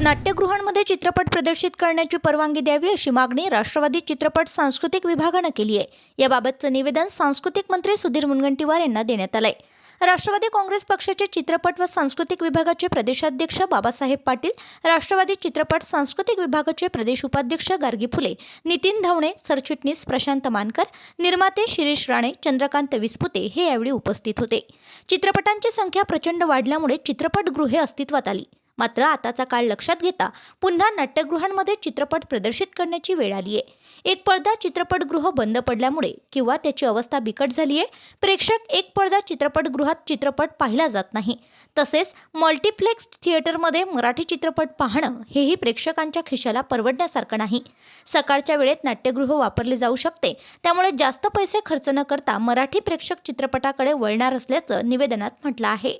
नाट्यगृहांमध्ये चित्रपट प्रदर्शित करण्याची परवानगी द्यावी अशी मागणी राष्ट्रवादी चित्रपट सांस्कृतिक विभागानं केली आहे. याबाबतचं निवेदन सांस्कृतिक मंत्री सुधीर मुनगंटीवार यांना देण्यात आलंय. राष्ट्रवादी काँग्रेस पक्षाचे चित्रपट व सांस्कृतिक विभागाचे प्रदेशाध्यक्ष बाबासाहेब पाटील राष्ट्रवादी चित्रपट सांस्कृतिक विभागाचे प्रदेश उपाध्यक्ष गार्गी फुले नितीन धावणे सरचिटणीस प्रशांत मानकर निर्माते शिरीष राणे चंद्रकांत विस्पुते हे यावेळी उपस्थित होते. चित्रपटांची संख्या प्रचंड वाढल्यामुळे चित्रपटगृहे अस्तित्वात आली. मात्र आताचा काळ लक्षात घेता पुन्हा नाट्यगृहांमध्ये चित्रपट प्रदर्शित करण्याची वेळ आली आहे. एक पडदा चित्रपटगृह बंद पडल्यामुळे किंवा त्याची अवस्था बिकट झाली आहे प्रेक्षक एक पडदा चित्रपटगृहात चित्रपट पाहिला जात नाही. तसेच मल्टिप्लेक्स थिएटरमध्ये मराठी चित्रपट पाहणं हेही प्रेक्षकांच्या खिशाला परवडण्यासारखं नाही. सकाळच्या वेळेत नाट्यगृह वापरले जाऊ शकते त्यामुळे जास्त पैसे खर्च न करता मराठी प्रेक्षक चित्रपटाकडे वळणार असल्याचं निवेदनात म्हटलं आहे.